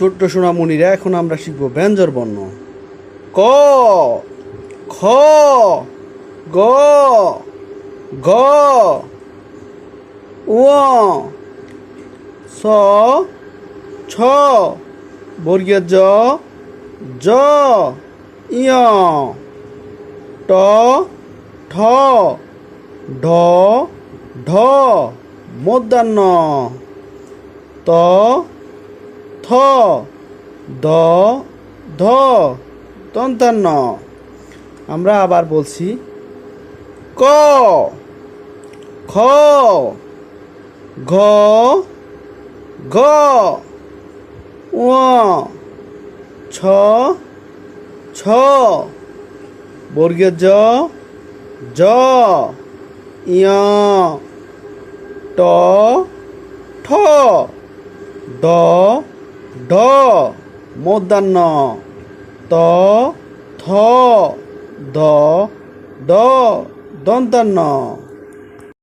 ছোট্ট সোনামণিরা, এখন আমরা শিখব ব্যঞ্জর বর্ণ। ক, খ, গ গ স, ছ, বর্গীয় জ জ ইয় ট, ঠ, ঢ ঢ, মধ্যাহ্ন, ত দ, ধ দন্তান্ন আমরা আবার বলছি ক, খ, ঘ গ ছ ছ বর্গীয় জ জ ইয় ট, ঠ ড মধ্যাহ্ন ত থ দ দ দন্তান্ন